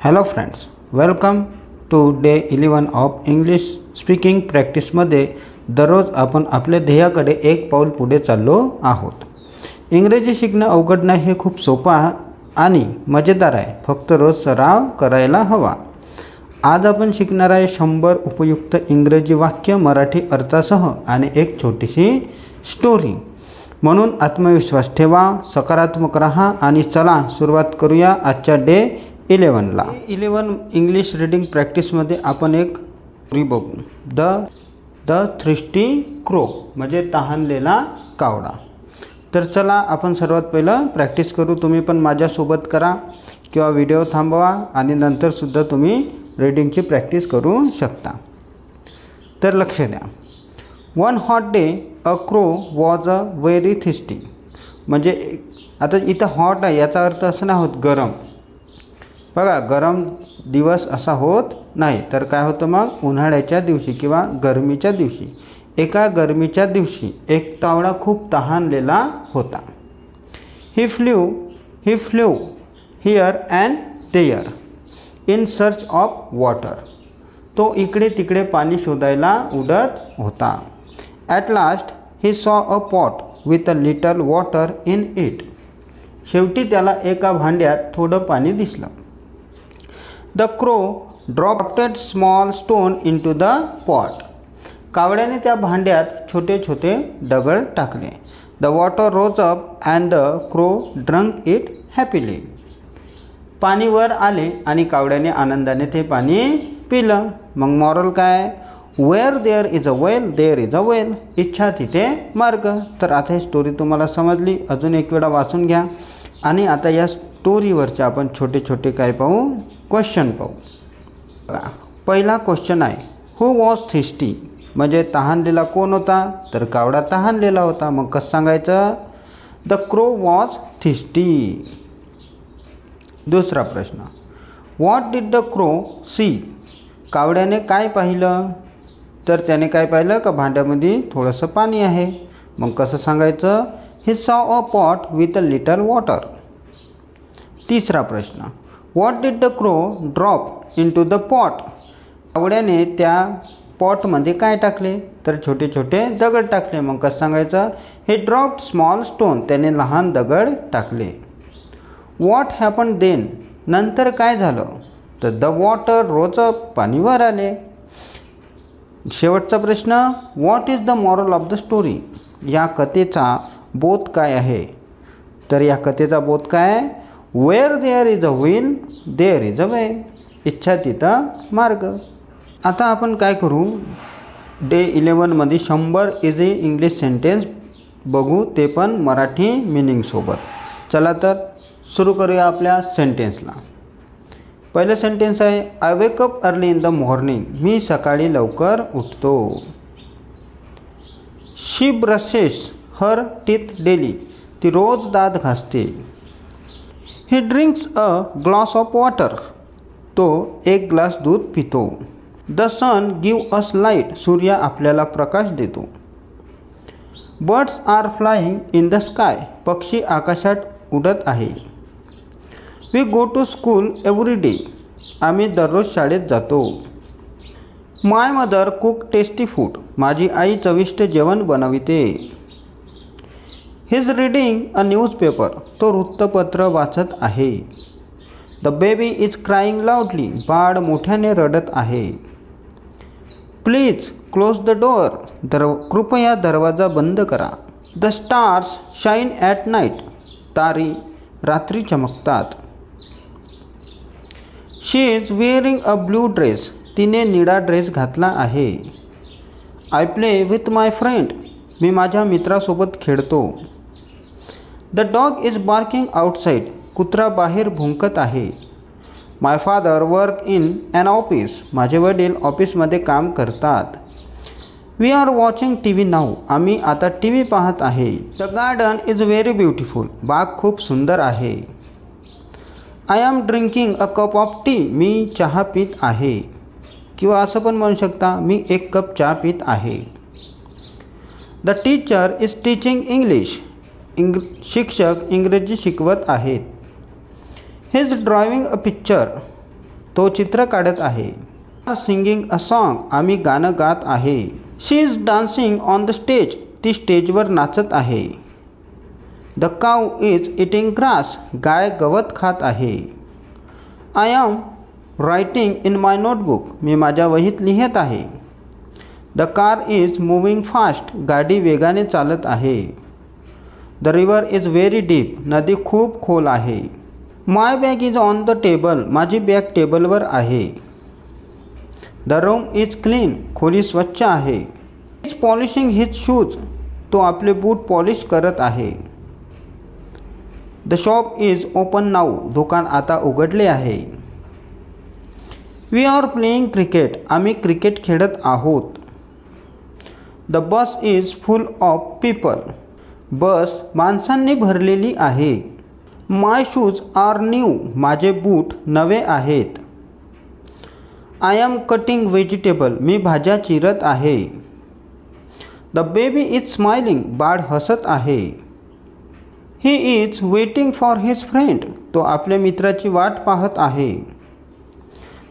Hello friends welcome to day eleven of English speaking प्रॅक्टिसमध्ये दररोज आपण आपल्या ध्येयाकडे एक पाऊल पुढे चाललो आहोत. इंग्रजी शिकणं अवघड नाही हे खूप सोपं आहे आणि मजेदार आहे. फक्त रोज सराव करायला हवा. आज आपण शिकणार आहे शंभर उपयुक्त इंग्रजी वाक्य मराठी अर्थासह आणि एक छोटीशी स्टोरी म्हणून आत्मविश्वास ठेवा सकारात्मक राहा आणि चला सुरुवात करूया आजच्या डे इलेवनला इलेवन इंग्लिश रीडिंग प्रॅक्टिसमध्ये आपण एक स्टोरी बघू. द द थ्रिस्टी क्रो म्हणजे तहानलेला कावडा. तर चला आपण सर्वात पहिलं प्रॅक्टिस करू. तुम्ही पण माझ्यासोबत करा किंवा व्हिडिओ थांबवा आणि नंतरसुद्धा तुम्ही रीडिंगची प्रॅक्टिस करू शकता. तर लक्ष द्या. One hot day a crow was a very thirsty म्हणजे आता इथं हॉट आहे याचा अर्थ असं नाही होत गरम. बघा गरम दिवस असा होत नाही. तर काय होतं मग? उन्हाळ्याच्या दिवशी किंवा गरमीच्या दिवशी. एका गरमीच्या दिवशी एक तावडा खूप तहानलेला होता. He flew he flew here and there in search of water तो इकडे तिकडे पाणी शोधायला उडत होता. At last he saw a pot with a little water in it शेवटी त्याला एका भांड्यात थोडं पाणी दिसलं. The crow dropped small stone into the pot कावड्याने त्या भांड्यात छोटे छोटे दगड टाकले. The water rose up and the crow drank it happily पाणी वर आले आणि कावड्याने आनंदाने ते पाणी पिलं. मग मॉरल काय? Where there is a will there is a well इच्छा तिथे मार्ग. तर आता ही स्टोरी तुम्हाला समजली. अजून एक वेळा वाचून घ्या. आणि आता या स्टोरीवरचे आपण छोटे छोटे काय पाहू? क्वेश्चन पाहू. बघा पहिला क्वेश्चन आहे हू वॉज थिस्टी म्हणजे तहानलेला कोण होता? तर कावडा तहानलेला होता. मग कसं सांगायचं? द क्रो वॉज थिस्टी दुसरा प्रश्न what did the crow see कावड्याने काय पाहिलं? तर त्याने काय पाहिलं? का भांड्यामध्ये थोडंसं पाणी आहे. मग कसं सांगायचं? He saw a pot with a little water तिसरा प्रश्न what did the crow drop into the pot आवड्याने त्या पॉटमध्ये काय टाकले? तर छोटे छोटे दगड टाकले. मग कसं सांगायचं? हे ड्रॉप स्मॉल स्टोन त्याने लहान दगड टाकले. वॉट हॅपन देन नंतर काय झालं? तर द वॉटर रोज पाणी वर आले. शेवटचा प्रश्न what is the moral of the story या कथेचा बोध काय आहे? तर या कथेचा बोध काय? Where there is a will there is a way इच्छा तिथं मार्ग. आता आपण काय करू? डे इलेवनमध्ये शंभर इझी इंग्लिश सेंटेन्स बघू ते पण मराठी मिनिंगसोबत चला तर सुरू करूया आपल्या सेंटेन्सला पहिलं सेंटेन्स आहे I wake up early in the morning मी सकाळी लवकर उठतो. She brushes her teeth daily ती रोज दात घासते. He drinks a glass of water तो एक ग्लास दूध पितो. The sun give us light सूर्य आपल्याला प्रकाश देतो. Birds are flying in the sky पक्षी आकाशात उडत आहे. We go to school every day आम्ही दररोज शाळेत जातो. My mother cook tasty food माझी आई चविष्ट जेवण बनविते. हिज रीडिंग अ न्यूजपेपर तो वृत्तपत्र वाचत आहे. The baby is crying loudly बाळ मोठ्याने रडत आहे. प्लीज क्लोज द डोअर दर कृपया दरवाजा बंद करा. The stars shine at night तारी रात्री चमकतात. She is wearing a blue dress तिने निळा ड्रेस घातला आहे. I play with my friend मी माझ्या मित्रासोबत खेळतो. The dog is barking outside कुत्रा बाहेर भुंकत आहे. My father work in an office माझे वडील ऑफिसमध्ये काम करतात. We are watching T V now आम्ही आता टी व्ही पाहत आहे. The garden is very beautiful बाग खूप सुंदर आहे. I am drinking a cup of tea मी चहा पित आहे. किंवा असं पण म्हणू शकता मी एक कप चहा पित आहे. The teacher is teaching English इंग शिक्षक इंग्रजी शिकवत आहेत. हिज ड्रॉइंग अ पिक्चर तो चित्र काढत आहे. सिंगिंग अ सॉन्ग आम्ही गाणं गात आहे. She is dancing on the stage ती स्टेजवर नाचत आहे. द काव इज इटिंग ग्रास गाय गवत खात आहे. I am writing in my notebook मी माझ्या वहीत लिहित आहे. The car is moving fast गाडी वेगाने चालत आहे. The river is very deep नदी खूप खोल आहे. My bag is on the table माझी बॅग टेबलवर आहे. द रूम इज क्लीन खोली स्वच्छ आहे. इज पॉलिशिंग हिज शूज तो आपले बूट पॉलिश करत आहे. The shop is open now दुकान आता उघडले आहे. वी आर प्लेईंग क्रिकेट आम्ही क्रिकेट खेळत आहोत. The bus is full of people bus माणसांनी भरलेली आहे. माय शूज आर न्यू माझे बूट नवे आहेत. आय एम कटिंग व्हेजिटेबल मी भाज्या चिरत आहे. द बेबी इज स्माइलिंग बाळ हसत आहे. He is waiting for his friend तो आपल्या मित्राची वाट पाहत आहे.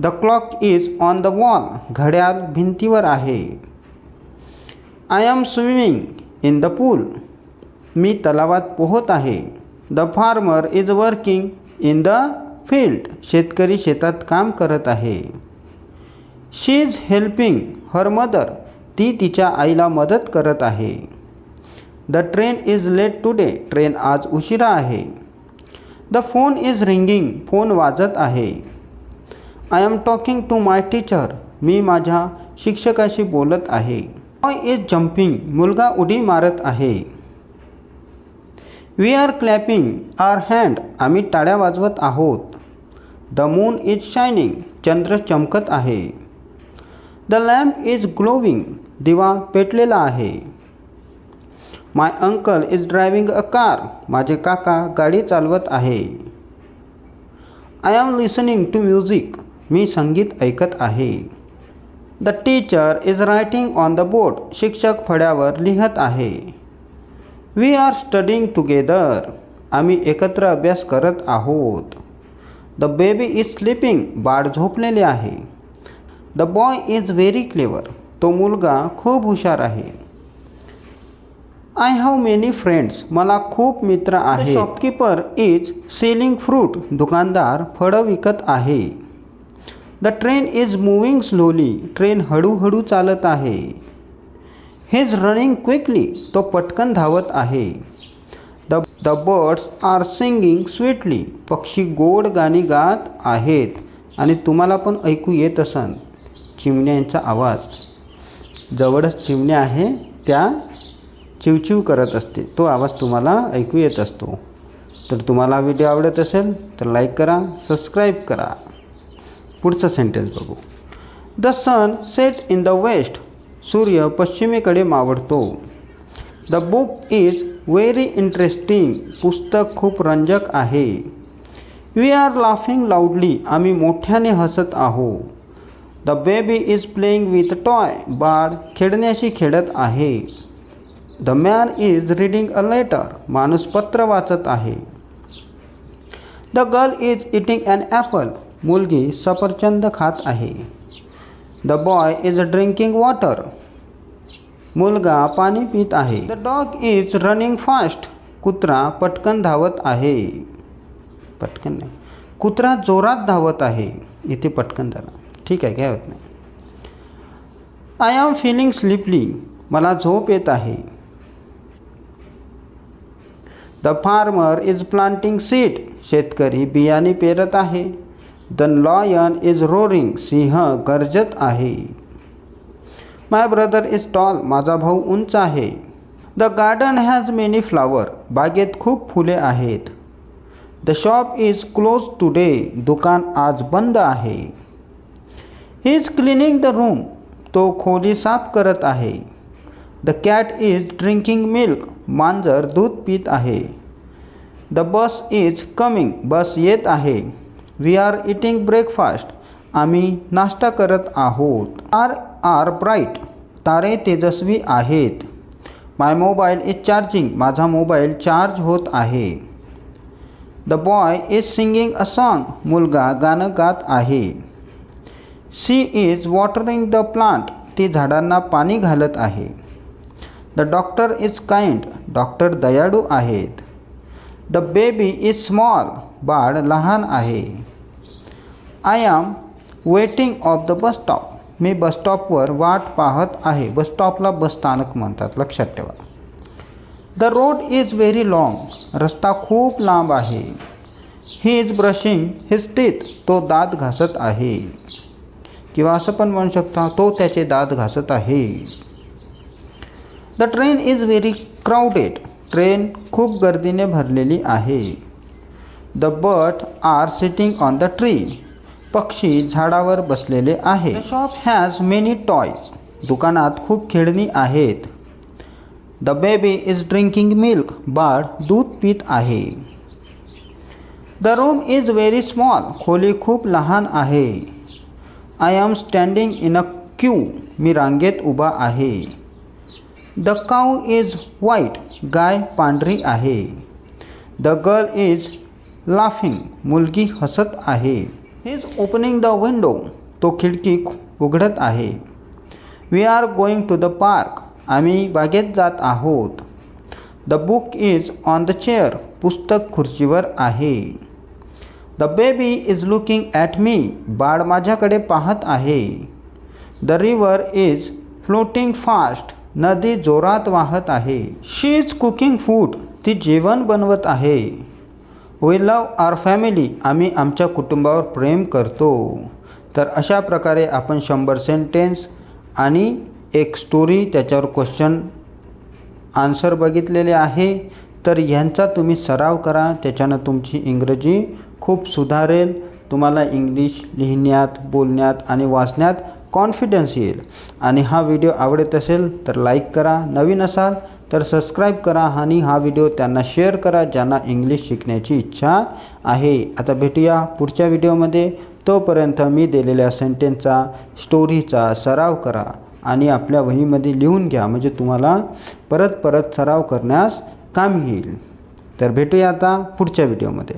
The clock is on the wall घड्याळ भिंतीवर आहे. I am swimming in the pool मी तलावात पोहत आहे. The farmer is working in the field शेतकरी शेतात काम करत आहे. She is helping her mother ती तिच्या आईला मदत करत आहे. The train is late today train आज उशिरा आहे. The phone is ringing phone वाजत आहे. I am talking to my teacher मी माझ्या शिक्षकाशी बोलत आहे. बॉय इज जम्पिंग मुलगा उडी मारत आहे. We are clapping our hand आम्ही टाळ्या वाजवत आहोत. द मून इज शायनिंग चंद्र चमकत आहे. द लॅम्प इज ग्लोविंग दिवा पेटलेला आहे. My uncle is driving a car माझे काका गाडी चालवत आहे. I am listening to music मी संगीत ऐकत आहे. The teacher is writing on the board शिक्षक फळ्यावर लिहत आहे. वी आर स्टडिंग टुगेदर आम्ही एकत्र अभ्यास करत आहोत. द बेबी इज स्लीपिंग बाळ झोपलेले आहे. The boy is very clever तो मुलगा खूप हुशार आहे. आय हॅव मेनी फ्रेंड्स मला खूप मित्र आहे शॉपकीपर इज सेलिंग फ्रूट दुकानदार फळं विकत आहे. The train is moving slowly train हळूहळू चालत आहे. हेज रनिंग क्विकली तो पटकन धावत आहे. The the birds are singing sweetly पक्षी गोड गाणी गात आहेत. आणि तुम्हाला पण ऐकू येत असन. चिमण्यांचा आवाज. जवळच चिमण्या आहे त्या चिवचिव करत असते. तो आवाज तुम्हाला ऐकू येत असतो. तर तुम्हाला व्हिडिओ आवडत असेल तर लाईक करा सबस्क्राईब करा. पुढचं सेंटेन्स बघू. The sun set in the west सूर्य पश्चिमेकडे मावळतो. The book is very interesting पुस्तक खूप रंजक आहे. वी आर लाफिंग लाऊडली आम्ही मोठ्याने हसत आहो the baby is playing with toy बाळ खेळण्याशी खेळत आहे. The man is reading a letter माणूस पत्र वाचत आहे. The girl is eating an apple मुलगी सफरचंद खात आहे. The boy is drinking water मुलगा पाणी पित आहे. The dog is running fast कुत्रा पटकन धावत आहे. पटकन नाही. कुत्रा जोरात धावत आहे. इथे पटकन झाला ठीक आहे काय होत नाही. आय एम फिलिंग स्लिपली मला झोप येत आहे. The farmer is planting seed शेतकरी बियाणे पेरत आहे. द लॉयन इज रोरिंग सिंह गरजत आहे. माय ब्रदर इज टॉल माझा भाऊ उंच आहे. The garden has many flower बागेत खूप फुले आहेत. The shop is close today दुकान आज बंद आहे. He is cleaning the room तो खोली साफ करत आहे. The cat is drinking milk मांजर दूध पित आहे. The bus is coming bus येत आहे. वी आर इटिंग ब्रेकफास्ट आम्ही नाश्ता करत आहोत. Are are bright. तारे तेजस्वी आहेत. My mobile is charging. माझा मोबाईल चार्ज होत आहे. The boy is singing a song. मुलगा गाणं गात आहे. She is watering the plant. ती झाडांना पाणी घालत आहे. The doctor is kind. Doctor दयाळू आहेत. The baby is small. बाळ लहान आहे. I am waiting of the bus stop. मी बसस्टॉपवर वाट पाहत आहे. बसस्टॉपला बसस्थानक म्हणतात. लक्षात ठेवा. The road is very long रस्ता खूप लांब आहे. He is brushing his teeth तो दात घासत आहे. किंवा असं पण म्हणू शकता तो त्याचे दात घासत आहे. The train is very crowded train खूप गर्दीने भरलेली आहे. The bird are sitting on the tree पक्षी झाडावर बसलेले आहे. शॉप हॅज मेनी टॉयज दुकानात खूप खेळणी आहेत. The baby is drinking milk बाळ दूध पित आहे. The room is very small खोली खूप लहान आहे. I am standing in a queue मी रांगेत उभा आहे. द काऊ इज़ व्हाईट गाय पांढरी आहे. द गर्ल इज़ लाफिंग मुलगी हसत आहे. इज ओपनिंग द विंडो तो खिडकी उघडत आहे. We are going to the park आम्ही बागेत जात आहोत. The book is on the chair पुस्तक खुर्चीवर आहे. The baby is looking at me बाळ माझ्याकडे पाहत आहे. The river is floating fast नदी जोरात वाहत आहे. शी इज कुकिंग फूड ती जेवण बनवत आहे. वी लव आर फॅमिली आम्ही आमच्या कुटुंबावर प्रेम करतो. तर अशा प्रकारे आपण शंभर सेंटेन्स आणि एक स्टोरी त्याच्यावर क्वेश्चन आन्सर बघितलेले आहे. तर ह्यांचा तुम्ही सराव करा. त्याच्यानं तुमची इंग्रजी खूप सुधारेल. तुम्हाला इंग्लिश लिहिण्यात बोलण्यात आणि वाचण्यात कॉन्फिडन्स येईल. आणि हा व्हिडिओ आवडत असेल तर लाईक करा. नवीन असाल तर सबस्क्राईब करा आणि हा व्हिडिओ त्यांना शेअर करा ज्यांना इंग्लिश शिकण्याची इच्छा आहे. आता भेटूया पुढच्या व्हिडिओमध्ये तोपर्यंत मी दिलेल्या सेंटेन्सचा स्टोरीचा सराव करा आणि आपल्या वहीमध्ये लिहून घ्या. म्हणजे तुम्हाला परत परत सराव करण्यास काम येईल. तर भेटूया आता पुढच्या व्हिडिओमध्ये